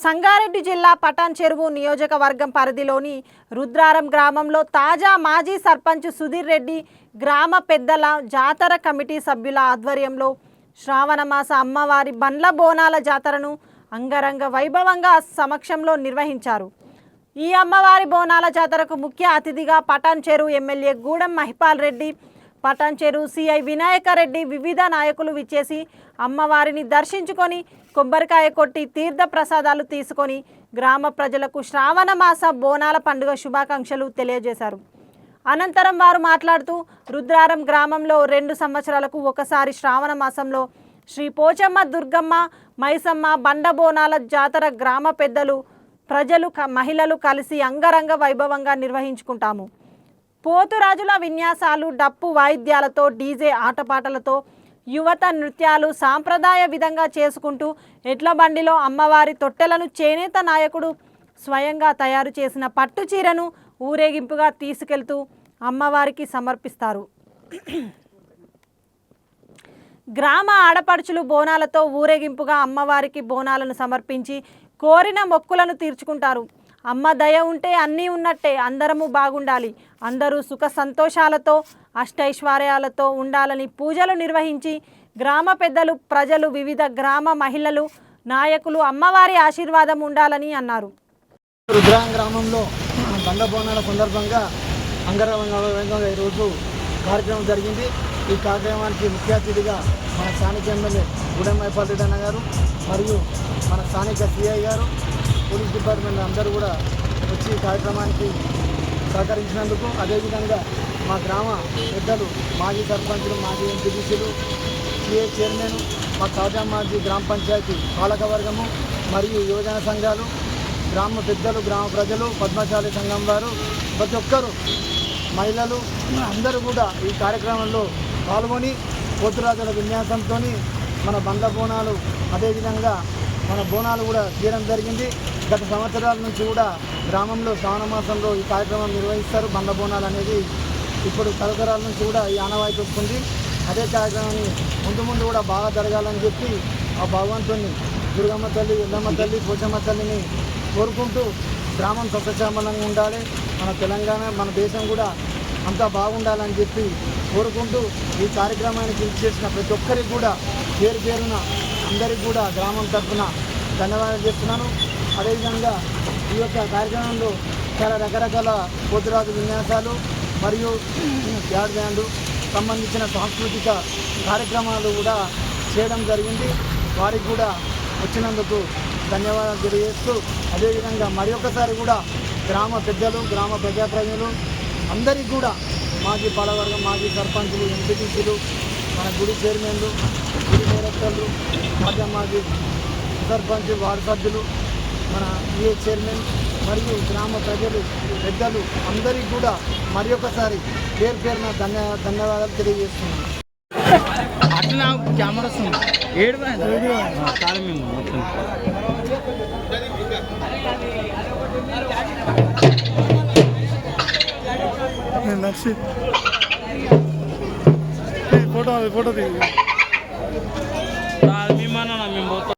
సంగారెడ్డి జిల్లా పటాన్ చెరువు నియోజకవర్గం పరిధిలోని రుద్రారం గ్రామంలో తాజా మాజీ సర్పంచ్ సుధీర్ రెడ్డి గ్రామ పెద్దల జాతర కమిటీ సభ్యుల ఆధ్వర్యంలో శ్రావణమాస అమ్మవారి బండ్ల బోనాల జాతరను అంగరంగ వైభవంగా సమక్షంలో నిర్వహించారు. ఈ అమ్మవారి బోనాల జాతరకు ముఖ్య అతిథిగా పటాన్ చెరువు ఎమ్మెల్యే గూడెం మహిపాల్ రెడ్డి పటాన్చెరు సిఐ వినాయకరెడ్డి వివిధ నాయకులు విచ్చేసి అమ్మవారిని దర్శించుకొని కొబ్బరికాయ కొట్టి తీర్థ ప్రసాదాలు తీసుకొని గ్రామ ప్రజలకు శ్రావణ మాస బోనాల పండుగ శుభాకాంక్షలు తెలియజేశారు. అనంతరం వారు మాట్లాడుతూ రుద్రారం గ్రామంలో రెండు సంవత్సరాలకు ఒకసారి శ్రావణ మాసంలో శ్రీ పోచమ్మ దుర్గమ్మ మైసమ్మ బండ బోనాల జాతర గ్రామ పెద్దలు ప్రజలు క- మహిళలు కలిసి అంగరంగ వైభవంగా నిర్వహించుకుంటాము. పోతురాజుల విన్యాసాలు డప్పు వాయిద్యాలతో డీజే ఆటపాటలతో యువత నృత్యాలు సాంప్రదాయ విధంగా చేసుకుంటూ ఎడ్ల బండిలో అమ్మవారి తొట్టెలను చేనేత నాయకుడు స్వయంగా తయారు చేసిన పట్టు చీరను ఊరేగింపుగా తీసుకెళ్తూ అమ్మవారికి సమర్పిస్తారు. గ్రామ ఆడపడుచులు బోనాలతో ఊరేగింపుగా అమ్మవారికి బోనాలను సమర్పించి కోరిన మొక్కులను తీర్చుకుంటారు. అమ్మ దయ ఉంటే అన్నీ ఉన్నట్టే అందరము బాగుండాలి. అందరూ సుఖ సంతోషాలతో అష్టైశ్వర్యాలతో ఉండాలని పూజలు నిర్వహించి గ్రామ పెద్దలు ప్రజలు వివిధ గ్రామ మహిళలు నాయకులు అమ్మవారి ఆశీర్వాదం ఉండాలని అన్నారు. రుద్రాం గ్రామంలో బండబోనాల సందర్భంగా అంగరంగ ఈరోజు కార్యక్రమం జరిగింది. ఈ కార్యక్రమానికి ముఖ్య అతిథిగా మన స్థానిక ఎమ్మెల్యే గుడెం అన్న గారు మరియు మన స్థానిక సిఐ గారు పోలీస్ డిపార్ట్మెంట్ అందరూ కూడా వచ్చి కార్యక్రమానికి సహకరించినందుకు అదేవిధంగా మా గ్రామ పెద్దలు మాజీ సర్పంచులు మాజీ ఎంపీటీసీలు సిఏ చైర్మన్ మా తాజా మాజీ గ్రామ పంచాయతీ పాలకవర్గము మరియు యువజన సంఘాలు గ్రామ పెద్దలు గ్రామ ప్రజలు పద్మశాలి సంఘం వారు ప్రతి ఒక్కరు మహిళలు అందరూ కూడా ఈ కార్యక్రమంలో పాల్గొని పోతురాజుల విన్యాసంతో మన బండ్ల బోనాలు అదేవిధంగా మన బోనాలు కూడా తీయడం జరిగింది. గత సంవత్సరాల నుంచి కూడా గ్రామంలో శ్రావణ మాసంలో ఈ కార్యక్రమం నిర్వహిస్తారు. బండ బోనాలు అనేది ఇప్పుడు తరతరాల నుంచి కూడా ఈ ఆనవాయితీ వస్తుంది. అదే కార్యక్రమాన్ని ముందు ముందు కూడా బాగా జరగాలని చెప్పి ఆ భగవంతుని దుర్గమ్మ తల్లి ఎల్లమ్మ తల్లి పోచమ్మ తల్లిని కోరుకుంటూ గ్రామం సస్యశ్యామలంగా ఉండాలి. మన తెలంగాణ మన దేశం కూడా అంతా బాగుండాలని చెప్పి కోరుకుంటూ ఈ కార్యక్రమానికి ఇచ్చేసిన చేసిన ప్రతి ఒక్కరికి కూడా పేరు పేరున అందరికీ కూడా గ్రామం తరఫున ధన్యవాదాలు చేస్తున్నాను. అదేవిధంగా ఈ యొక్క కార్యక్రమంలో చాలా రకరకాల పోతురాజు విన్యాసాలు మరియు జాడ్ బ్యాండ్ సంబంధించిన సాంస్కృతిక కార్యక్రమాలు కూడా చేయడం జరిగింది. వారికి కూడా వచ్చినందుకు ధన్యవాదాలు తెలియజేస్తూ అదేవిధంగా మరి ఒకసారి కూడా గ్రామ పెద్దలు గ్రామ ప్రజాప్రతినిధులు అందరికీ కూడా మాజీ పాలవర్గం మాజీ సర్పంచులు ఎంపీటీసీలు మన గుడి చైర్మన్లు గుడి డైరెక్టర్లు మాజీ మాజీ సర్పంచ్ వార్డు సభ్యులు మన ఏ చైర్మన్ మరియు గ్రామ ప్రజలు పెద్దలు అందరికీ కూడా మరి ఒకసారి పేరు పేరున ధన్య ధన్యవాదాలు తెలియజేస్తున్నాను. ఫోటో ఫోటో తీ మేము పోతాం.